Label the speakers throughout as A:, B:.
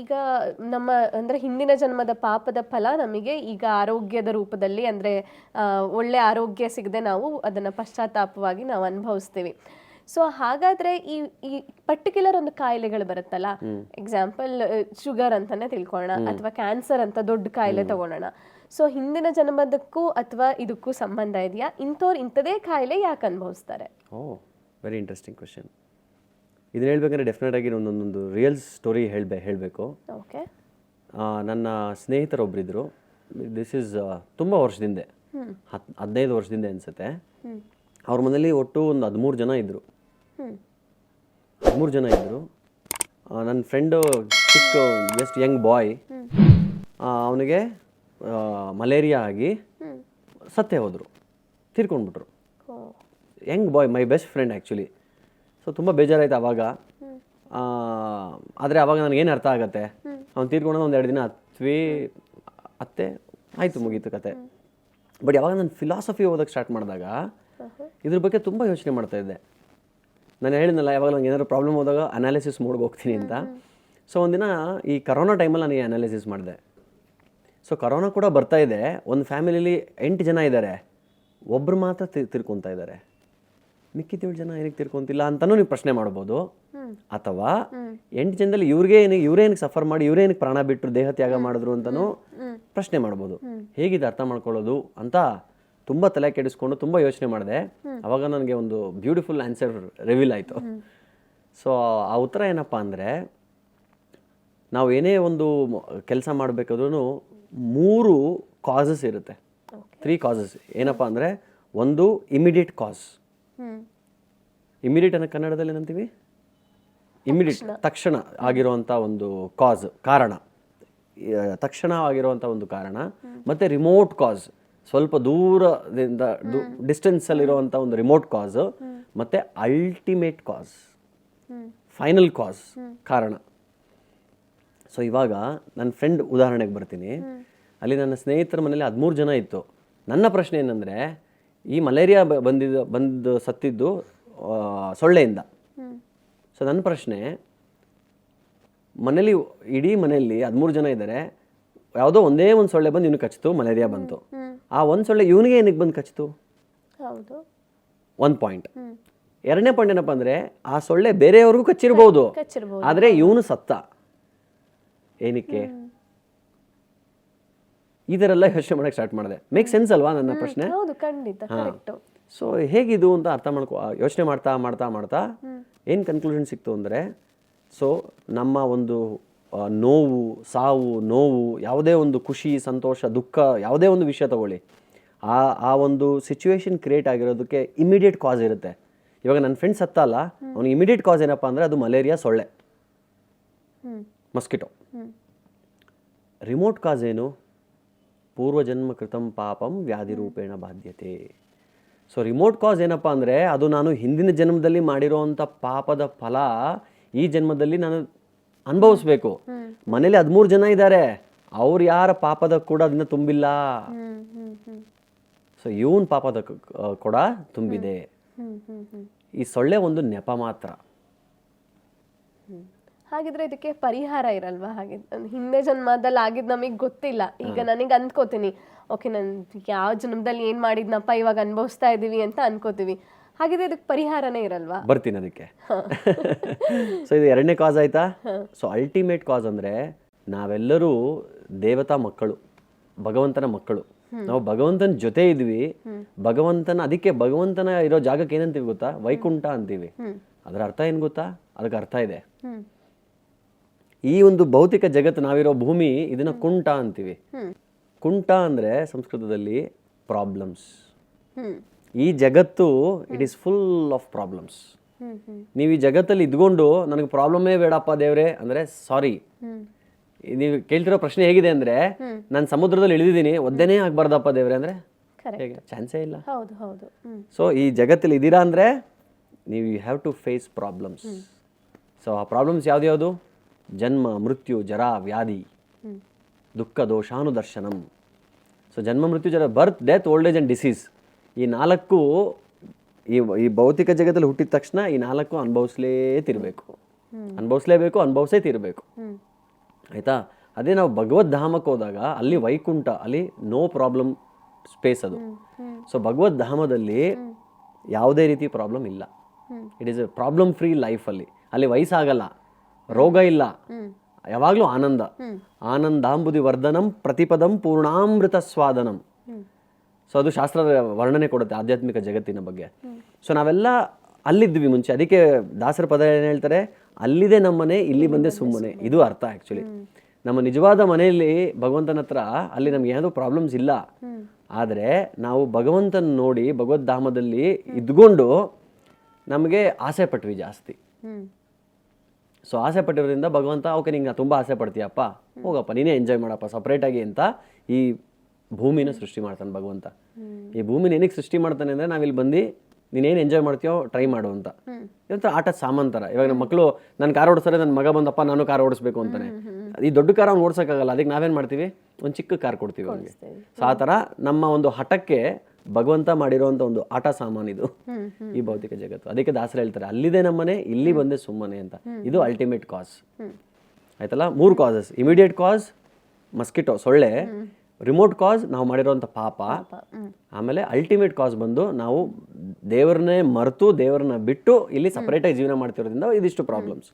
A: ಈಗ ನಮ್ಮ ಅಂದ್ರೆ ಹಿಂದಿನ ಜನ್ಮದ ಪಾಪದ ಫಲ ನಮಗೆ ಈಗ ಆರೋಗ್ಯದ ರೂಪದಲ್ಲಿ ಅಂದ್ರೆ ಒಳ್ಳೆ ಆರೋಗ್ಯ ಸಿಗದೆ ನಾವು ಅದನ್ನ ಪಶ್ಚಾತ್ತಾಪವಾಗಿ ನಾವು ಅನುಭವಿಸ್ತೀವಿ. ಸೊ ಹಾಗಾದ್ರೆ ಈ ಈ ಪರ್ಟಿಕ್ಯುಲರ್ ಒಂದು ಕಾಯಿಲೆಗಳು ಬರುತ್ತಲ್ಲ ಎಕ್ಸಾಂಪಲ್ ಶುಗರ್ ಅಂತಾನೆ ತಿಳ್ಕೊಳ್ಳೋಣ ಅಥವಾ ಕ್ಯಾನ್ಸರ್ ಅಂತ ದೊಡ್ಡ ಕಾಯಿಲೆ ತಗೊಳ್ಳೋಣ. ಸೊ ಹಿಂದಿನ ಜನ್ಮದಕ್ಕೂ ಅಥವಾ ಇದಕ್ಕೂ ಸಂಬಂಧ ಇದೆಯಾ? ಇಂಥವ್ರು ಇಂಥದೇ ಕಾಯಿಲೆ ಯಾಕೆ ಅನುಭವಿಸ್ತಾರೆ?
B: ಓ ವೆರಿ ಇಂಟ್ರೆಸ್ಟಿಂಗ್ ಕ್ವಶನ್ ಇದನ್ನ ಹೇಳ್ಬೇಕಂದ್ರೆ ಡೆಫಿನೆಟ್ ಆಗಿ ಒಂದೊಂದೊಂದು ರಿಯಲ್ ಸ್ಟೋರಿ ಹೇಳ್ಬೇ ಹೇಳಬೇಕು.
A: ಓಕೆ
B: ನನ್ನ ಸ್ನೇಹಿತರೊಬ್ಬರಿದ್ದರು ದಿಸ್ ಈಸ್ ತುಂಬ ವರ್ಷದಿಂದ ಹತ್ ಹದಿನೈದು ವರ್ಷದಿಂದ ಅನಿಸುತ್ತೆ. ಅವ್ರ ಮನೇಲಿ ಒಟ್ಟು ಒಂದು ಹದಿಮೂರು ಜನ ಇದ್ದರು ಹದಿಮೂರು ಜನ ಇದ್ದರು ನನ್ನ ಫ್ರೆಂಡು ಚಿಕ್ಕ ಜಸ್ಟ್ ಯಂಗ್ ಬಾಯ್ ಅವನಿಗೆ ಮಲೇರಿಯಾ ಆಗಿ ಸತ್ತೇ ಹೋದರು. ತೀರ್ಕೊಂಡ್ಬಿಟ್ರು. Young boy my best friend actually so ತುಂಬ ಬೇಜಾರಾಯ್ತು ಅವಾಗ. ಆದರೆ ಅವಾಗ ನನಗೇನು ಅರ್ಥ ಆಗುತ್ತೆ? ಅವ್ನು ತೀರ್ಕೊಂಡು ಒಂದು ಎರಡು ದಿನ ಹತ್ವಿ ಅತ್ತೆ ಆಯಿತು ಮುಗೀತು ಕತೆ. ಬಟ್ ಯಾವಾಗ ನಾನು ಫಿಲಾಸಫಿ ಓದೋಕ್ಕೆ ಸ್ಟಾರ್ಟ್ ಮಾಡಿದಾಗ ಇದ್ರ ಬಗ್ಗೆ ತುಂಬ ಯೋಚನೆ ಮಾಡ್ತಾ ಇದ್ದೆ. ನಾನು ಹೇಳಿದ್ನಲ್ಲ ಯಾವಾಗ ನಂಗೆ ಏನಾದ್ರು ಪ್ರಾಬ್ಲಮ್ ಹೋದಾಗ ಅನಾಲಿಸಿಸ್ ಮೋಡ್ಗೆ ಹೋಗ್ತೀನಿ ಅಂತ. ಸೊ ಒಂದಿನ ಈ ಕರೋನಾ ಟೈಮಲ್ಲಿ ನಾನು ಈ ಅನಾಲಿಸಿಸ್ ಮಾಡಿದೆ. ಸೊ ಕರೋನಾ ಕೂಡ ಬರ್ತಾ ಇದೆ. ಒಂದು ಫ್ಯಾಮಿಲಿಲಿ ಎಂಟು ಜನ ಇದ್ದಾರೆ ಒಬ್ಬರು ಮಾತ್ರ ತಿರ್ಕೊತಾ ಇದ್ದಾರೆ ಮಿಕ್ಕಿದೇಳು ಜನ ಏನಕ್ಕೆ ತಿರ್ಕೊಂತಿಲ್ಲ ಅಂತಲೂ ನೀವು ಪ್ರಶ್ನೆ ಮಾಡ್ಬೋದು. ಅಥವಾ ಎಂಟು ಜನದಲ್ಲಿ ಇವ್ರಿಗೆ ಏನು ಇವ್ರೇನಕ್ಕೆ ಸಫರ್ ಮಾಡಿ ಇವ್ರೇನಕ್ಕೆ ಪ್ರಾಣ ಬಿಟ್ಟರು ದೇಹ ತ್ಯಾಗ ಮಾಡಿದ್ರು ಅಂತಲೂ ಪ್ರಶ್ನೆ ಮಾಡ್ಬೋದು. ಹೇಗಿದೆ ಅರ್ಥ ಮಾಡ್ಕೊಳ್ಳೋದು ಅಂತ ತುಂಬ ತಲೆ ಕೆಡಿಸ್ಕೊಂಡು ತುಂಬ ಯೋಚನೆ ಮಾಡಿದೆ. ಅವಾಗ ನನಗೆ ಒಂದು ಬ್ಯೂಟಿಫುಲ್ ಆನ್ಸರ್ ರಿವೀಲ್ ಆಯಿತು. ಸೊ ಆ ಉತ್ತರ ಏನಪ್ಪ ಅಂದರೆ ನಾವು ಏನೇ ಒಂದು ಕೆಲಸ ಮಾಡಬೇಕಾದ್ರೂ ಮೂರು ಕಾಸಸ್ ಇರುತ್ತೆ. ತ್ರೀ ಕಾಸಸ್ ಏನಪ್ಪ ಅಂದರೆ ಒಂದು ಇಮಿಡಿಯೇಟ್ ಕಾಸ್ ಇಮಿಡಿಯೇಟ್ ಅನ್ನ ಕನ್ನಡದಲ್ಲಿ ಏನಂತೀವಿ? ಇಮಿಡಿಯೇಟ್ ತಕ್ಷಣ. ಆಗಿರುವಂಥ ಒಂದು ಕಾಸ್ ಕಾರಣ. ತಕ್ಷಣ ಆಗಿರುವಂಥ ಒಂದು ಕಾರಣ. ಮತ್ತು ರಿಮೋಟ್ ಕಾಸ್ ಸ್ವಲ್ಪ ದೂರದಿಂದ ಡಿಸ್ಟೆನ್ಸಲ್ಲಿರುವಂಥ ಒಂದು ರಿಮೋಟ್ ಕಾಸ್ ಮತ್ತು ಅಲ್ಟಿಮೇಟ್ ಕಾಸ್ ಫೈನಲ್ ಕಾಸ್ ಕಾರಣ. ಸೊ ಇವಾಗ ನನ್ನ ಫ್ರೆಂಡ್ ಉದಾಹರಣೆಗೆ ಬರ್ತೀನಿ. ಅಲ್ಲಿ ನನ್ನ ಸ್ನೇಹಿತರ ಮನೇಲಿ ಹದಿಮೂರು ಜನ ಇತ್ತು. ನನ್ನ ಪ್ರಶ್ನೆ ಏನಂದರೆ ಈ ಮಲೇರಿಯಾ ಬಂದಿದ್ದು ಬಂದು ಸತ್ತಿದ್ದು ಸೊಳ್ಳೆಯಿಂದ. ಸೊ ನನ್ನ ಪ್ರಶ್ನೆ ಮನೇಲಿ ಇಡೀ ಮನೆಯಲ್ಲಿ ಹದಿಮೂರು ಜನ ಇದ್ದಾರೆ ಯಾವುದೋ ಒಂದೇ ಒಂದು ಸೊಳ್ಳೆ ಬಂದು ಇವನಿಗೆ ಕಚ್ಚಿತು ಮಲೇರಿಯಾ ಬಂತು. ಆ ಒಂದು ಸೊಳ್ಳೆ ಇವನಿಗೆ ಏನಕ್ಕೆ ಬಂದು ಕಚ್ಚಿತು?
A: ಹೌದು.
B: ಒಂದು ಪಾಯಿಂಟ್ ಎರಡನೇ ಪಾಯಿಂಟ್ ಏನಪ್ಪ ಅಂದರೆ ಆ ಸೊಳ್ಳೆ ಬೇರೆಯವ್ರಿಗೂ ಕಚ್ಚಿರ್ಬೋದು. ಆದರೆ ಇವನು ಸತ್ತ. ಏನಕ್ಕೆ? ಈ ಥರ ಎಲ್ಲ ಯೋಚನೆ ಮಾಡೋಕ್ಕೆ ಸ್ಟಾರ್ಟ್ ಮಾಡಿದೆ. ಮೇಕ್ ಸೆನ್ಸ್ ಅಲ್ವಾ ನನ್ನ ಪ್ರಶ್ನೆ?
A: ಹೌದು ಖಂಡಿತ ಕರೆಕ್ಟ್
B: ಸೊ ಹೇಗಿದು ಅಂತ ಅರ್ಥ ಮಾಡ್ಕೊ ಯೋಚನೆ ಮಾಡ್ತಾ ಮಾಡ್ತಾ ಮಾಡ್ತಾ ಏನು ಕನ್ಕ್ಲೂಷನ್ ಸಿಕ್ತು ಅಂದರೆ ಸೊ ನಮ್ಮ ಒಂದು ನೋವು ಸಾವು ನೋವು ಯಾವುದೇ ಒಂದು ಖುಷಿ ಸಂತೋಷ ದುಃಖ ಯಾವುದೇ ಒಂದು ವಿಷಯ ತಗೊಳ್ಳಿ. ಆ ಆ ಒಂದು ಸಿಚುವೇಶನ್ ಕ್ರಿಯೇಟ್ ಆಗಿರೋದಕ್ಕೆ ಇಮಿಡಿಯೇಟ್ ಕಾಸ್ ಇರುತ್ತೆ. ಇವಾಗ ನನ್ನ ಫ್ರೆಂಡ್ಸ್ ಸತ್ತ ಅಲ್ಲ ಅವ್ನಿಗೆ ಇಮಿಡಿಯೇಟ್ ಕಾಸ್ ಏನಪ್ಪ ಅಂದರೆ ಅದು ಮಲೇರಿಯಾ ಸೊಳ್ಳೆ. ಮಸ್ಕಿಟೋ ರಿಮೋಟ್ ಕಾಸ್ ಏನು? ಪೂರ್ವಜನ್ಮ ಕೃತಂ ಪಾಪಂ ವ್ಯಾಧಿ ರೂಪೇಣ ಬಾಧ್ಯತೆ. ಸೊ ರಿಮೋಟ್ ಕಾಸ್ ಏನಪ್ಪ ಅಂದರೆ ಅದು ನಾನು ಹಿಂದಿನ ಜನ್ಮದಲ್ಲಿ ಮಾಡಿರೋವಂಥ ಪಾಪದ ಫಲ ಈ ಜನ್ಮದಲ್ಲಿ ನಾನು ಅನುಭವಿಸ್ಬೇಕು. ಮನೇಲಿ ಹದಿಮೂರು ಜನ ಇದ್ದಾರೆ ಅವ್ರು ಯಾರ ಪಾಪದ ಕೂಡ ಅದನ್ನ ತುಂಬಿಲ್ಲ. ಸೊ ಇವನ್ ಪಾಪದ ಕೂಡ ತುಂಬಿದೆ. ಈ ಸೊಳ್ಳೆ ಒಂದು ನೆಪ ಮಾತ್ರ.
A: ಹಾಗಿದ್ರೆ ಇದಕ್ಕೆ ಪರಿಹಾರ ಇರಲ್ವಾ? ಹಾಗೆ ಹಿಂದೆ ಜನ್ಮದಲ್ಲಿ ಆಗಿದ್ ನಮಗೆ ಗೊತ್ತಿಲ್ಲ. ಈಗ ನನಗೆ ಅನ್ಕೋತೀನಿ ಓಕೆ ನನ್ ಯಾವ ಜನ್ಮದಲ್ಲಿ ಏನ್ ಮಾಡಿದ್ನಪ್ಪ ಇವಾಗ ಅನುಭವಿಸ್ತಾ ಇದೀವಿ ಅಂತ ಅನ್ಕೋತೀವಿ. ಹಾಗಿದ್ರೆ ಇದಕ್ಕೆ ಪರಿಹಾರನೇ ಇರಲ್ವಾ?
B: ಬರ್ತೀನಿ ಅದಕ್ಕೆ. ಸೊ ಇದು ಎರಡನೇ ಕಾಸ್ ಆಯ್ತಾ? ಸೊ ಅಲ್ಟಿಮೇಟ್ ಕಾಸ್ ಅಂದ್ರೆ ನಾವೆಲ್ಲರೂ ದೇವತಾ ಮಕ್ಕಳು ಭಗವಂತನ ಮಕ್ಕಳು. ನಾವು ಭಗವಂತನ ಜೊತೆ ಇದ್ವಿ. ಭಗವಂತನ ಅದಕ್ಕೆ ಭಗವಂತನ ಇರೋ ಜಾಗಕ್ಕೆ ಏನಂತೀವಿ ಗೊತ್ತಾ? ವೈಕುಂಠ ಅಂತೀವಿ. ಅದರ ಅರ್ಥ ಏನು ಗೊತ್ತಾ? ಅದಕ್ಕೆ ಅರ್ಥ ಇದೆ. ಈ ಒಂದು ಭೌತಿಕ ಜಗತ್ತು ನಾವಿರೋ ಭೂಮಿ ಇದನ್ನ ಕುಂಟ ಅಂತೀವಿ. ಕುಂಟ ಅಂದ್ರೆ ಸಂಸ್ಕೃತದಲ್ಲಿ ಪ್ರಾಬ್ಲಮ್ಸ್ ಈ ಜಗತ್ತು it is full of problems ನೀವು ಈ ಜಗತ್ತಲ್ಲಿ ಇದ್ಕೊಂಡು ನನಗೆ ಪ್ರಾಬ್ಲಮೇ ಬೇಡಪ್ಪ ದೇವ್ರೆ ಅಂದ್ರೆ ಸಾರಿ ನೀವು ಕೇಳ್ತಿರೋ ಪ್ರಶ್ನೆ ಹೇಗಿದೆ ಅಂದ್ರೆ ನಾನು ಸಮುದ್ರದಲ್ಲಿ ಇಳಿದಿದ್ದೀನಿ ಒದ್ದೇನೇ ಆಗ್ಬಾರ್ದಪ್ಪ ದೇವ್ರೆ ಅಂದ್ರೆ? ಚಾನ್ಸೇ ಇಲ್ಲ. ಸೊ ಈ ಜಗತ್ತಲ್ಲಿ ಇದ್ದೀರಾ ಅಂದ್ರೆ ನೀವು you have to face problems so ಆ ಪ್ರಾಬ್ಲಮ್ಸ್ ಯಾವ್ದ್ಯಾವುದು ಜನ್ಮ ಮೃತ್ಯು ಜರ ವ್ಯಾಧಿ
A: ದುಃಖ
B: ದುಃಖ ದೋಷಾನುದರ್ಶನಂ. ಸೊ ಜನ್ಮ ಮೃತ್ಯು ಜರ birth death old age and disease ಈ ನಾಲ್ಕು ಈ ಈ ಭೌತಿಕ ಜಗತ್ತಲ್ಲಿ ಹುಟ್ಟಿದ ತಕ್ಷಣ ಈ ನಾಲ್ಕು ಅನುಭವಿಸ್ಲೇ ತಿರಬೇಕು ಅನುಭವಿಸ್ಲೇಬೇಕು ಅನುಭವಿಸೇ ತಿರಬೇಕು. ಆಯಿತಾ? ಅದೇ ನಾವು ಭಗವದ್ ಧಾಮಕ್ಕೆ ಹೋದಾಗ ಅಲ್ಲಿ ವೈಕುಂಠ ಅಲ್ಲಿ ನೋ ಪ್ರಾಬ್ಲಮ್ ಸ್ಪೇಸ್ ಅದು. ಸೊ ಭಗವದ್ ಧಾಮದಲ್ಲಿ ಯಾವುದೇ ರೀತಿ ಪ್ರಾಬ್ಲಮ್ ಇಲ್ಲ. It is a problem free ಲೈಫಲ್ಲಿ ಅಲ್ಲಿ ವಯಸ್ಸಾಗಲ್ಲ. ರೋಗ ಇಲ್ಲ. ಯಾವಾಗಲೂ ಆನಂದ. ಆನಂದಾಂಬುದಿ ವರ್ಧನಂ ಪ್ರತಿಪದಂ ಪೂರ್ಣಾಮೃತ ಸ್ವಾದನಂ. ಸೊ ಅದು ಶಾಸ್ತ್ರದ ವರ್ಣನೆ ಕೊಡುತ್ತೆ ಆಧ್ಯಾತ್ಮಿಕ ಜಗತ್ತಿನ ಬಗ್ಗೆ. ಸೊ ನಾವೆಲ್ಲ ಅಲ್ಲಿದ್ವಿ ಮುಂಚೆ. ಅದಕ್ಕೆ ದಾಸರ ಪದ ಏನು ಹೇಳ್ತಾರೆ? ಅಲ್ಲಿದೆ ನಮ್ಮನೆ ಇಲ್ಲಿ ಬಂದೆ ಸುಮ್ಮನೆ. ಇದು ಅರ್ಥ ಆ್ಯಕ್ಚುಲಿ ನಮ್ಮ ನಿಜವಾದ ಮನೆಯಲ್ಲಿ ಭಗವಂತನ ಹತ್ರ ಅಲ್ಲಿ ನಮ್ಗೆ ಏನಾದರೂ ಪ್ರಾಬ್ಲಮ್ಸ್ ಇಲ್ಲ. ಆದರೆ ನಾವು ಭಗವಂತನ ನೋಡಿ ಭಗವದ್ಧಾಮದಲ್ಲಿ ಇದ್ಕೊಂಡು ನಮಗೆ ಆಸೆ ಪಟ್ವಿ ಜಾಸ್ತಿ. ಸೊ ಆಸೆ ಪಟ್ಟಿರೋದ್ರಿಂದ ಭಗವಂತ ಓಕೆ ನಿಂಗೆ ತುಂಬ ಆಸೆ ಪಡ್ತೀಯಪ್ಪ ಹೋಗಪ್ಪ ನೀನೇ ಎಂಜಾಯ್ ಮಾಡಪ್ಪ ಸಪ್ರೇಟಾಗಿ ಅಂತ ಈ ಭೂಮಿನ ಸೃಷ್ಟಿ ಮಾಡ್ತಾನೆ ಭಗವಂತ. ಈ ಭೂಮಿನ ಏನಕ್ಕೆ ಸೃಷ್ಟಿ ಮಾಡ್ತಾನೆ ಅಂದರೆ ನಾವಿಲ್ಲಿ ಬಂದು ನೀನೇನು ಎಂಜಾಯ್ ಮಾಡ್ತೀಯೋ ಟ್ರೈ ಮಾಡು ಅಂತ. ಇದೊಂಥರ ಆಟದ ಸಾಮಾನ್ ಥರ ಇವಾಗ ನಮ್ಮ ಮಕ್ಕಳು ನಾನು ಕಾರ್ ಓಡಿಸ್ತಾರೆ ನನ್ನ ಮಗ ಬಂದಪ್ಪ ನಾನು ಕಾರ್ ಓಡಿಸ್ಬೇಕು ಅಂತಾನೆ. ಈ ದೊಡ್ಡ ಕಾರ್ ಅವ್ನು ಓಡಿಸೋಕ್ಕಾಗಲ್ಲ ಅದಕ್ಕೆ ನಾವೇನು ಮಾಡ್ತೀವಿ? ಒಂದು ಚಿಕ್ಕ ಕಾರ್ ಕೊಡ್ತೀವಿ ಅವನಿಗೆ. ಸೊ ಆ ಥರ ನಮ್ಮ ಒಂದು ಹಠಕ್ಕೆ ಭಗವಂತ ಮಾಡಿರೋಂಥ ಒಂದು ಆಟ ಸಾಮಾನು ಇದು. ಈ ಭೌತಿಕ ಜಗತ್ತು. ಅದಕ್ಕೆ ದಾಸರ ಹೇಳ್ತಾರೆ ಅಲ್ಲಿದೆ ನಮ್ಮನೆ ಇಲ್ಲಿ ಬಂದೆ ಸುಮ್ಮನೆ ಅಂತ. ಇದು ಅಲ್ಟಿಮೇಟ್ ಕಾಸ್ ಆಯ್ತಲ್ಲ? ಮೂರು ಕಾಸಸ್ ಇಮಿಡಿಯೇಟ್ ಕಾಸ್ ಮಸ್ಕಿಟೋ ಸೊಳ್ಳೆ. ರಿಮೋಟ್ ಕಾಸ್ ನಾವು ಮಾಡಿರೋಂಥ ಪಾಪ. ಆಮೇಲೆ ಅಲ್ಟಿಮೇಟ್ ಕಾಸ್ ಬಂದು ನಾವು ದೇವರನ್ನೇ ಮರೆತು ದೇವರನ್ನ ಬಿಟ್ಟು ಇಲ್ಲಿ ಸಪ್ರೇಟಾಗಿ ಜೀವನ ಮಾಡ್ತಿರೋದ್ರಿಂದ ಇದಿಷ್ಟು ಪ್ರಾಬ್ಲಮ್ಸ್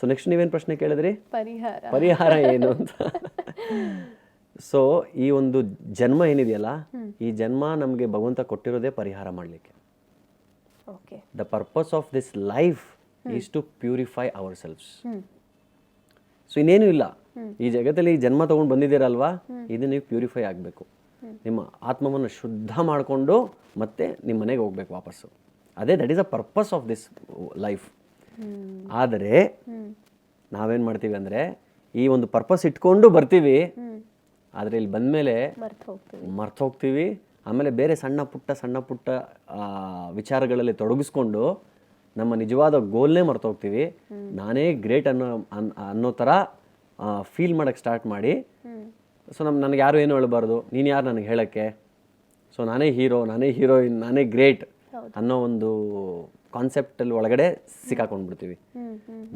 B: ಸೊ ನೆಕ್ಸ್ಟ್ ನೀವೇನು ಪ್ರಶ್ನೆ ಕೇಳಿದ್ರಿ?
A: ಪರಿಹಾರ.
B: ಪರಿಹಾರ ಏನು ಅಂತ? ಸೊ ಈ ಒಂದು ಜನ್ಮ ಏನಿದೆಯಲ್ಲ ಈ ಜನ್ಮ ನಮಗೆ ಭಗವಂತ ಕೊಟ್ಟಿರೋದೇ ಪರಿಹಾರ ಮಾಡಲಿಕ್ಕೆ.
A: Okay
B: the purpose of this life is to purify ourselves so ಇನ್ನೇನು ಇಲ್ಲ. ಈ ಜಗತ್ತಲ್ಲಿ ಈ ಜನ್ಮ ತಗೊಂಡು ಬಂದಿದ್ದೀರಲ್ವಾ? ಇದು ನೀವು ಪ್ಯೂರಿಫೈ ಆಗಬೇಕು. ನಿಮ್ಮ ಆತ್ಮವನ್ನು ಶುದ್ಧ ಮಾಡಿಕೊಂಡು ಮತ್ತೆ ನಿಮ್ಮ ಮನೆಗೆ ಹೋಗ್ಬೇಕು ವಾಪಸ್ಸು. ಅದೇ that is a purpose of this life ಆದರೆ ನಾವೇನು ಮಾಡ್ತೀವಿ ಅಂದರೆ ಈ ಒಂದು ಪರ್ಪಸ್ ಇಟ್ಕೊಂಡು ಬರ್ತೀವಿ. ಆದರೆ ಇಲ್ಲಿ ಬಂದಮೇಲೆ
A: ಮರ್ತು ಹೋಗ್ತೀವಿ.
B: ಮರ್ತು ಹೋಗ್ತೀವಿ. ಆಮೇಲೆ ಬೇರೆ ಸಣ್ಣ ಪುಟ್ಟ ಸಣ್ಣ ಪುಟ್ಟ ವಿಚಾರಗಳಲ್ಲಿ ತೊಡಗಿಸ್ಕೊಂಡು ನಮ್ಮ ನಿಜವಾದ ಗೋಲ್ನೇ ಮರ್ತು ಹೋಗ್ತೀವಿ. ನಾನೇ ಗ್ರೇಟ್ ಅನ್ನೋ ಅನ್- ಅನ್ನೋ ಥರ ಫೀಲ್ ಮಾಡೋಕ್ಕೆ ಸ್ಟಾರ್ಟ್ ಮಾಡಿ. ಸೊ ನಮ್ಮ ನನಗೆ ಯಾರು ಏನು ಹೇಳಬಾರ್ದು? ನೀನು ಯಾರು ನನಗೆ ಹೇಳೋಕ್ಕೆ? ಸೊ ನಾನೇ ಹೀರೋ ನಾನೇ ಹೀರೋಯಿನ್ ನಾನೇ ಗ್ರೇಟ್ ಅನ್ನೋ ಒಂದು ಕಾನ್ಸೆಪ್ಟಲ್ಲಿ ಒಳಗಡೆ ಸಿಕ್ಕಾಕೊಂಡ್ಬಿಡ್ತೀವಿ.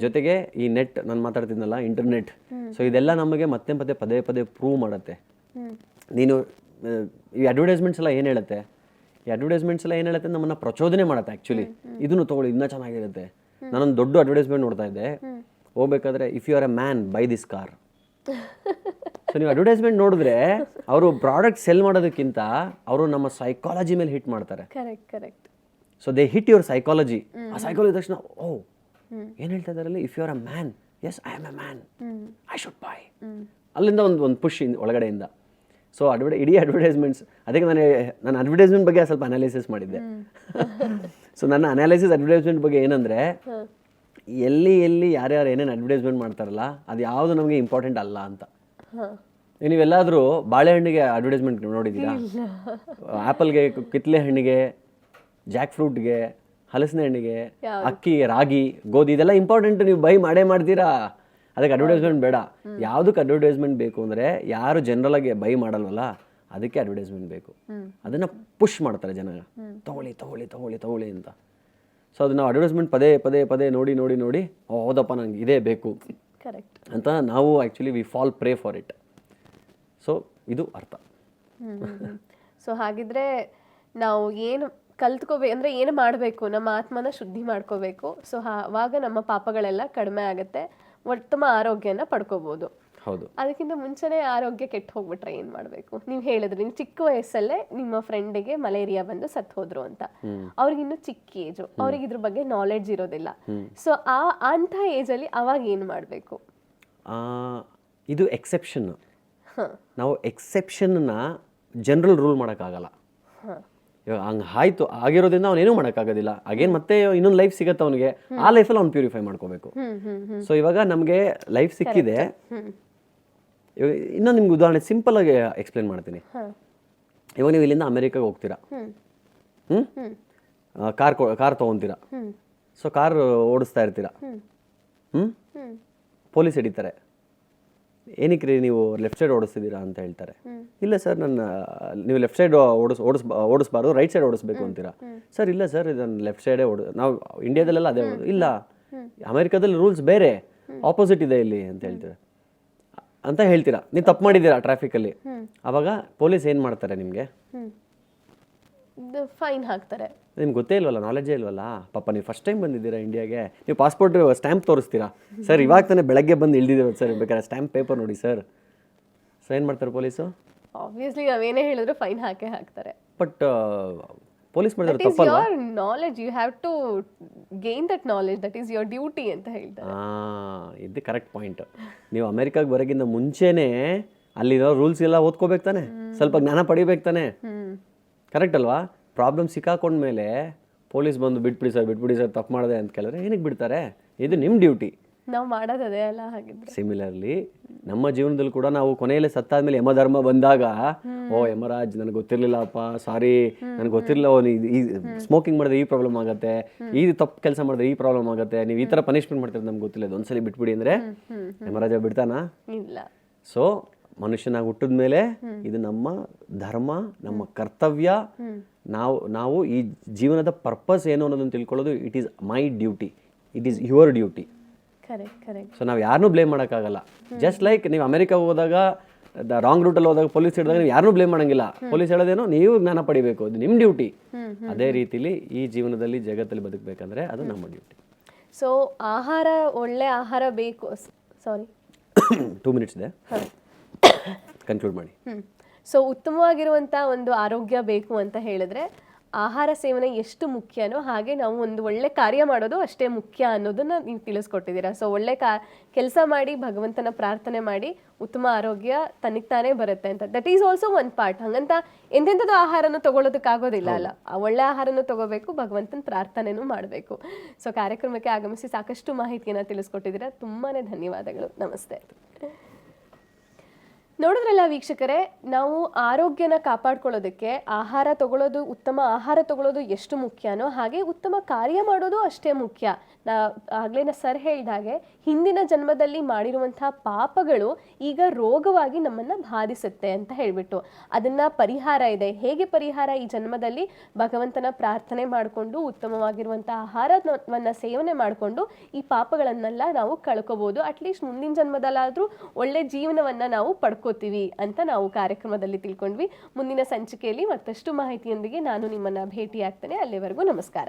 B: ಜೊತೆಗೆ ಈ ನೆಟ್ ನಾನು ಮಾತಾಡ್ತಿದ್ನಲ್ಲ ಇಂಟರ್ನೆಟ್ ಸೊ ಇದೆಲ್ಲ ನಮಗೆ ಮತ್ತೆ ಮತ್ತೆ ಪದೇ ಪದೇ ಪ್ರೂವ್ ಮಾಡುತ್ತೆ. ನೀನು ಈ ಅಡ್ವರ್ಟೈಸ್ಮೆಂಟ್ಸ್ ಎಲ್ಲ ಏನು ಹೇಳುತ್ತೆ? ಈ ಅಡ್ವರ್ಟೈಸ್ಮೆಂಟ್ಸ್ ಎಲ್ಲ ಏನು ಹೇಳುತ್ತೆ? ನಮ್ಮನ್ನ ಪ್ರಚೋದನೆ ಮಾಡುತ್ತೆ ಆ್ಯಕ್ಚುಲಿ ಇದನ್ನು ತೊಗೊಳ್ಳಿ, ಇನ್ನೂ ಚೆನ್ನಾಗಿರುತ್ತೆ. ನಾನೊಂದು ದೊಡ್ಡ ಅಡ್ವರ್ಟೈಸ್ಮೆಂಟ್ ನೋಡ್ತಾ ಇದ್ದೆ. ಹೋಗ್ಬೇಕಾದ್ರೆ if you are a man buy this car so ನೀವು ಅಡ್ವರ್ಟೈಸ್ಮೆಂಟ್ ನೋಡಿದ್ರೆ, ಅವರು ಪ್ರಾಡಕ್ಟ್ ಸೆಲ್ ಮಾಡೋದಕ್ಕಿಂತ, ಅವರು ನಮ್ಮ ಸೈಕಾಲಜಿ ಮೇಲೆ ಹಿಟ್ ಮಾಡ್ತಾರೆ.
A: Correct correct
B: so they hit your psychology ಆ ಸೈಕಾಲಜಿ ತಕ್ಷಣ ಓ ಏನ್ ಹೇಳ್ತಾ ಇದಾರಲ್ಲಿ if you are a man as I am a man I should buy ಅಲ್ಲಿಂದ ಒಂದು ಒಂದು ಪುಷ್ ಒಳಗಡೆಯಿಂದ. ಸೊ ಅಡ್ವರ್ಟೈ ಇಡೀ ಅಡ್ವರ್ಟೈಸ್ಮೆಂಟ್ಸ್ ಅದಕ್ಕೆ ನಾನು ನಾನು ಅಡ್ವರ್ಟೈಸ್ಮೆಂಟ್ ಬಗ್ಗೆ ಸ್ವಲ್ಪ ಅನಾಲಿಸಿಸ್ ಮಾಡಿದ್ದೆ. ಸೊ ನನ್ನ ಅನಾಲಿಸಿಸ್ ಅಡ್ವರ್ಟೈಸ್ಮೆಂಟ್ ಬಗ್ಗೆ ಏನಂದರೆ ಎಲ್ಲಿ ಎಲ್ಲಿ ಯಾರ್ಯಾರು ಏನೇನು ಅಡ್ವರ್ಟೈಸ್ಮೆಂಟ್ ಮಾಡ್ತಾರಲ್ಲ ಅದು ಯಾವುದು ನಮಗೆ ಇಂಪಾರ್ಟೆಂಟ್ ಅಲ್ಲ ಅಂತ. ನೀವೆಲ್ಲಾದರೂ ಬಾಳೆಹಣ್ಣಿಗೆ ಅಡ್ವರ್ಟೈಸ್ಮೆಂಟ್ ನೋಡಿದ್ದೀರಾ? ಆ್ಯಪಲ್ಗೆ ಕಿತ್ಲೆ ಹಣ್ಣಿಗೆ ಜಾಕ್ ಫ್ರೂಟ್ಗೆ ಹಲಸಿನ ಹಣ್ಣಿಗೆ ಅಕ್ಕಿ ರಾಗಿ ಗೋಧಿ ಇದೆಲ್ಲ ಇಂಪಾರ್ಟೆಂಟ್ ನೀವು ಬೈ ಮಾಡೇ ಮಾಡ್ತೀರಾ? ಅದಕ್ಕೆ ಅಡ್ವರ್ಟೈಸ್ಮೆಂಟ್ ಬೇಡ. ಯಾವುದಕ್ಕೆ ಅಡ್ವರ್ಟೈಸ್ಮೆಂಟ್ ಬೇಕು ಅಂದರೆ ಯಾರು ಜನರಲ್ ಆಗಿ ಬೈ ಮಾಡಲ್ವಲ್ಲ ಅದಕ್ಕೆ ಅಡ್ವರ್ಟೈಸ್ಮೆಂಟ್ ಬೇಕು. ಅದನ್ನು ಪುಷ್ ಮಾಡ್ತಾರೆ ಜನ ತಗೊಳ್ಳಿ ತಗೊಳ್ಳಿ ತಗೊಳ್ಳಿ ತಗೊಳ್ಳಿ ಅಂತ. ಸೊ ಅದನ್ನ ಅಡ್ವರ್ಟೈಸ್ಮೆಂಟ್ ಪದೇ ಪದೇ ಪದೇ ನೋಡಿ ನೋಡಿ ನೋಡಿ ಓ, ಹೌದಪ್ಪ ನಂಗೆ ಇದೇ ಬೇಕು.
A: ಕರೆಕ್ಟ್
B: ಅಂತ ನಾವು actually we fall prey for it so ಇದು ಅರ್ಥ.
A: ಸೊ ಹಾಗಿದ್ರೆ ನಾವು ಏನು ಕಲ್ತ್ಕೋಬೇಕು ಅಂದರೆ ಏನು ಮಾಡಬೇಕು? ನಮ್ಮ ಆತ್ಮನ ಶುದ್ಧಿ ಮಾಡ್ಕೋಬೇಕು. ಸೊ ಆವಾಗ ನಮ್ಮ ಪಾಪಗಳೆಲ್ಲ ಕಡಿಮೆ ಆಗುತ್ತೆ. ಉತ್ತಮ ಆರೋಗ್ಯನ ಪಡ್ಕೋಬೋದು.
B: ಹೌದು.
A: ಅದಕ್ಕಿಂತ ಮುಂಚೆನೇ ಆರೋಗ್ಯ ಕೆಟ್ಟು ಹೋಗ್ಬಿಟ್ರೆ ಏನ್ ಮಾಡಬೇಕು? ನೀವು ಹೇಳಿದ್ರಿ ನೀವು ಚಿಕ್ಕ ವಯಸ್ಸಲ್ಲೇ ನಿಮ್ಮ ಫ್ರೆಂಡಿಗೆ ಮಲೇರಿಯಾ ಬಂದು ಸತ್ ಹೋದ್ರು ಅಂತ. ಅವ್ರಿಗೆ ಇನ್ನೂ ಚಿಕ್ಕ ಏಜು ಅವ್ರಿಗೆ ಇದ್ರ ಬಗ್ಗೆ ನಾಲೆಡ್ಜ್ ಇರೋದಿಲ್ಲ. ಸೊ ಆ ಅಂಥ ಏಜಲ್ಲಿ ಅವಾಗ ಏನು ಮಾಡಬೇಕು?
B: ಆ, ಇದು ಎಕ್ಸೆಪ್ಷನ್ ನಾವು ಎಕ್ಸೆಪ್ಷನ್ನ ಜನರಲ್ ರೂಲ್ ಮಾಡೋಕ್ಕಾಗಲ್ಲ. ಇವಾಗ ಹಂಗೆ ಆಯ್ತು ಆಗಿರೋದ್ರಿಂದ ಅವನೇನೂ ಮಾಡೋಕ್ಕಾಗೋದಿಲ್ಲ. ಅಗೇನ್ ಮತ್ತೆ ಇನ್ನೊಂದು ಲೈಫ್ ಸಿಗತ್ತೆ ಅವನಿಗೆ. ಆ ಲೈಫಲ್ಲಿ ಅವ್ನು ಪ್ಯೂರಿಫೈ ಮಾಡ್ಕೋಬೇಕು. ಸೊ ಇವಾಗ ನಮಗೆ ಲೈಫ್ ಸಿಕ್ಕಿದೆ. ಇವಾಗ ಇನ್ನೊಂದು ನಿಮ್ಗೆ ಉದಾಹರಣೆ ಸಿಂಪಲ್ ಆಗಿ ಎಕ್ಸ್ಪ್ಲೇನ್ ಮಾಡ್ತೀನಿ. ಇವಾಗ ನೀವು ಇಲ್ಲಿಂದ ಅಮೆರಿಕಾಗೆ ಹೋಗ್ತೀರಾ? ಹ್ಞೂ ಕಾರ್ ಕಾರ್ ತೊಗೊತೀರಾ? ಸೊ ಕಾರ್ ಓಡಿಸ್ತಾ ಇರ್ತೀರಾ? ಹ್ಞೂ ಪೊಲೀಸ್ ಹಿಡಿತಾರೆ. ಏನಕ್ಕೆ ರೀ ನೀವು ಲೆಫ್ಟ್ ಸೈಡ್ ಓಡಿಸ್ತಿದ್ದೀರಾ ಅಂತ ಹೇಳ್ತಾರೆ. ಇಲ್ಲ ಸರ್ ನನ್ನ ನೀವು ಲೆಫ್ಟ್ ಸೈಡ್ ಓಡಿಸ್ ಓಡಿಸ್ ಓಡಿಸ್ಬಾರ್ದು ರೈಟ್ ಸೈಡ್ ಓಡಿಸ್ಬೇಕು ಅಂತೀರಾ? ಸರ್ ಇಲ್ಲ ಸರ್ ಇದನ್ನು ಲೆಫ್ಟ್ ಸೈಡೇ ಓಡ ನಾವು ಇಂಡಿಯಾದಲ್ಲೆಲ್ಲ ಅದೇ ಓಡೋದು. ಇಲ್ಲ. ಅಮೆರಿಕಾದಲ್ಲಿ ರೂಲ್ಸ್ ಬೇರೆ. ಆಪೋಸಿಟ್ ಇದೆ ಇಲ್ಲಿ ಅಂತ ಹೇಳ್ತಾರೆ? ಅಂತ ಹೇಳ್ತೀರಾ. ನೀವು ತಪ್ಪು ಮಾಡಿದ್ದೀರಾ ಟ್ರಾಫಿಕಲ್ಲಿ ಅವಾಗ ಪೊಲೀಸ್ ಏನು ಮಾಡ್ತಾರೆ ನಿಮಗೆ?
A: ಫೈನ್ ಹಾಕ್ತಾರೆ.
B: ನಿಮ್ಗೆ ಗೊತ್ತೇ ಇಲ್ವಲ್ಲ ನಾಲೆಜೇ ಇಲ್ವಲ್ಲ? ಪಾಪ ನೀವು ಫಸ್ಟ್ ಟೈಮ್ ಬಂದಿದ್ದೀರಾ ಇಂಡಿಯಾಗೆ ನೀವು ಪಾಸ್ಪೋರ್ಟ್ ಸ್ಟ್ಯಾಂಪ್ ತೋರಿಸ್ತೀರಾ? ಸರ್ ಇವಾಗ ತಾನೇ ಬೆಳಗ್ಗೆ ಬಂದು ಇಳ್ದಿದ್ದೇವೆ ಸರ್ ಬೇಕಾದ್ರೆ ಸ್ಟ್ಯಾಂಪ್ ಪೇಪರ್ ನೋಡಿ ಸರ್ ಸರ್ ಏನು ಮಾಡ್ತಾರೆ ಪೊಲೀಸು?
A: ಆಬ್ವಿಯಸ್ಲಿ ಅವೇನೇ ಹೇಳಿದ್ರು ಫೈನ್ ಹಾಕೇ ಹಾಕ್ತಾರೆ.
B: ಬಟ್ ಪೊಲೀಸ್ ಮಾಡಿದ್ರೆ
A: ತಪ್ಪಲ್ಲ
B: your
A: your knowledge you have to gain that knowledge that is your duty ಅಂತ ಹೇಳ್ತಾರೆ.
B: ಆ ಇದು ಕರೆಕ್ಟ್ ಪಾಯಿಂಟ್ ನೀವು ಅಮೆರಿಕಾಗೆ ಬರೋಕ್ಕಿಂತ ಮುಂಚೆನೇ ಅಲ್ಲಿರೋ ರೂಲ್ಸ್ ಎಲ್ಲ ಓದ್ಕೋಬೇಕು ತಾನೆ. ಸ್ವಲ್ಪ ಜ್ಞಾನ ಪಡಿಬೇಕು ತಾನೆ. ಕರೆಕ್ಟ್ ಅಲ್ವಾ? ಪ್ರಾಬ್ಲಮ್ ಸಿಕ್ಕಾಕೊಂಡ್ಮೇಲೆ ಪೊಲೀಸ್ ಬಂದು ಬಿಟ್ಬಿಡಿ ಸರ್ ಬಿಟ್ಬಿಡಿ ಸರ್ ತಪ್ಪು ಮಾಡಿದೆ ಅಂತ ಕೇಳಿದ್ರೆ ಏನಕ್ಕೆ ಬಿಡ್ತಾರೆ? ಇದು ನಿಮ್ಮ ಡ್ಯೂಟಿ.
A: ನಾವು ಮಾಡೋದದೇ ಅಲ್ಲ ಹಾಗಿದ್ರೆ.
B: ಸಿಮಿಲರ್ಲಿ ನಮ್ಮ ಜೀವನದಲ್ಲಿ ಕೂಡ ನಾವು ಕೊನೆಯಲ್ಲಿ ಸತ್ತಾದ್ಮೇಲೆ ಯಮಧರ್ಮ ಬಂದಾಗ ಓ ಯಮರಾಜ್ ನನಗೆ ಗೊತ್ತಿರ್ಲಿಲ್ಲಪ್ಪ ಸಾರಿ ನನಗೆ ಗೊತ್ತಿರಲಿಲ್ಲ ಓ ನೀ- ಈ ಸ್ಮೋಕಿಂಗ್ ಮಾಡಿದ್ರೆ ಈ ಪ್ರಾಬ್ಲಮ್ ಆಗುತ್ತೆ ಈ ತಪ್ಪು ಕೆಲಸ ಮಾಡಿದ್ರೆ ಈ ಪ್ರಾಬ್ಲಮ್ ಆಗುತ್ತೆ ನೀವು ಈ ಥರ ಪನಿಷ್ಮೆಂಟ್ ಮಾಡ್ತೀರ ನಮ್ಗೆ ಗೊತ್ತಿಲ್ಲ ಅದು ಒಂದ್ಸಲಿ ಬಿಟ್ಬಿಡಿ ಅಂದರೆ ಯಮರಾಜ ಬಿಡ್ತಾನಾ?
A: ಇಲ್ಲ.
B: ಸೊ ಮನುಷ್ಯನಾಗಿ ಹುಟ್ಟಿದ ಮೇಲೆ ಇದು ನಮ್ಮ ಧರ್ಮ ನಮ್ಮ ಕರ್ತವ್ಯ. ನಾವು ನಾವು ಈ ಜೀವನದ ಪರ್ಪಸ್ ಏನು ಅನ್ನೋದನ್ನು ತಿಳ್ಕೊಳ್ಳೋದು it is my duty it is your duty so ನಾವು ಯಾರನ್ನೂ ಬ್ಲೇಮ್ ಮಾಡೋಕ್ಕಾಗಲ್ಲ. ಜಸ್ಟ್ ಲೈಕ್ ನೀವು ಅಮೆರಿಕ ಹೋದಾಗ ರಾಂಗ್ ರೂಟಲ್ಲಿ ಹೋದಾಗ ಪೊಲೀಸ್ ಹಿಡಿದಾಗ ನೀವು ಯಾರನ್ನೂ ಬ್ಲೇಮ್ ಮಾಡೋಂಗಿಲ್ಲ. ಪೊಲೀಸ್ ಹೇಳೋದೇನೋ ನೀವು ಜ್ಞಾನ ಪಡಿಬೇಕು. ಅದು ನಿಮ್ಮ ಡ್ಯೂಟಿ ಅದೇ ರೀತಿಲಿ ಈ ಜೀವನದಲ್ಲಿ ಜಗತ್ತಲ್ಲಿ ಬದುಕಬೇಕಂದ್ರೆ ಅದು ನಮ್ಮ ಡ್ಯೂಟಿ
A: ಸೊ ಆಹಾರ ಒಳ್ಳೆ ಆಹಾರ ಬೇಕು ಸಾರಿ
B: ಟೂ ಮಿನಿಟ್ಸ್ ಇದೆ. ಕನ್ಕ್ಲೂಡ್ ಮಾಡಿ.
A: ಸೊ ಉತ್ತಮವಾಗಿರುವಂಥ ಒಂದು ಆರೋಗ್ಯ ಬೇಕು ಅಂತ ಹೇಳಿದ್ರೆ ಆಹಾರ ಸೇವನೆ ಎಷ್ಟು ಮುಖ್ಯನೋ ಹಾಗೆ ನಾವು ಒಂದು ಒಳ್ಳೆ ಕಾರ್ಯ ಮಾಡೋದು ಅಷ್ಟೇ ಮುಖ್ಯ ಅನ್ನೋದನ್ನ ನೀವು ತಿಳಿಸ್ಕೊಟ್ಟಿದ್ದೀರಾ. ಸೊ ಒಳ್ಳೆ ಕಾ ಕೆಲಸ ಮಾಡಿ ಭಗವಂತನ ಪ್ರಾರ್ಥನೆ ಮಾಡಿ ಉತ್ತಮ ಆರೋಗ್ಯ ತಾನೇ ಬರುತ್ತೆ ಅಂತ. That is also one part ಹಂಗಂತ ಎಂತೆಂಥದ್ದು ಆಹಾರನೂ ತಗೊಳ್ಳೋದಕ್ಕಾಗೋದಿಲ್ಲ ಅಲ್ಲ. ಆ ಒಳ್ಳೆ ಆಹಾರನೂ ತಗೋಬೇಕು ಭಗವಂತನ ಪ್ರಾರ್ಥನೆನೂ ಮಾಡಬೇಕು. ಸೊ ಕಾರ್ಯಕ್ರಮಕ್ಕೆ ಆಗಮಿಸಿ ಸಾಕಷ್ಟು ಮಾಹಿತಿಯನ್ನು ತಿಳಿಸ್ಕೊಟ್ಟಿದ್ದೀರಾ. ತುಂಬಾ ಧನ್ಯವಾದಗಳು. ನಮಸ್ತೆ. ನೋಡಿದ್ರಲ್ಲ ವೀಕ್ಷಕರೇ, ನಾವು ಆರೋಗ್ಯನ ಕಾಪಾಡ್ಕೊಳ್ಳೋದಕ್ಕೆ ಆಹಾರ ತಗೊಳ್ಳೋದು, ಉತ್ತಮ ಆಹಾರ ತಗೊಳ್ಳೋದು ಎಷ್ಟು ಮುಖ್ಯನೋ ಹಾಗೆ ಉತ್ತಮ ಕಾರ್ಯ ಮಾಡೋದು ಅಷ್ಟೇ ಮುಖ್ಯ. ನಾ ಆಗ್ಲೇನ ಸರ್ ಹೇಳಿದ ಹಾಗೆ ಹಿಂದಿನ ಜನ್ಮದಲ್ಲಿ ಮಾಡಿರುವಂತಹ ಪಾಪಗಳು ಈಗ ರೋಗವಾಗಿ ನಮ್ಮನ್ನ ಬಾಧಿಸುತ್ತೆ ಅಂತ ಹೇಳಿಬಿಟ್ಟು, ಅದನ್ನ ಪರಿಹಾರ ಇದೆ. ಹೇಗೆ ಪರಿಹಾರ ಈ ಜನ್ಮದಲ್ಲಿ? ಭಗವಂತನ ಪ್ರಾರ್ಥನೆ ಮಾಡಿಕೊಂಡು ಉತ್ತಮವಾಗಿರುವಂತಹ ಆಹಾರವನ್ನ ಸೇವನೆ ಮಾಡಿಕೊಂಡು ಈ ಪಾಪಗಳನ್ನೆಲ್ಲ ನಾವು ಕಳ್ಕೋಬಹುದು ಅಟ್ಲೀಸ್ಟ್ ಮುಂದಿನ ಜನ್ಮದಲ್ಲಾದ್ರೂ ಒಳ್ಳೆ ಜೀವನವನ್ನ ನಾವು ಪಡ್ಕೋತೀವಿ ಅಂತ ನಾವು ಕಾರ್ಯಕ್ರಮದಲ್ಲಿ ತಿಳ್ಕೊಂಡ್ವಿ. ಮುಂದಿನ ಸಂಚಿಕೆಯಲ್ಲಿ ಮತ್ತಷ್ಟು ಮಾಹಿತಿಯೊಂದಿಗೆ ನಾನು ನಿಮ್ಮನ್ನ ಭೇಟಿ ಆಗ್ತೇನೆ ಅಲ್ಲಿವರೆಗೂ ನಮಸ್ಕಾರ.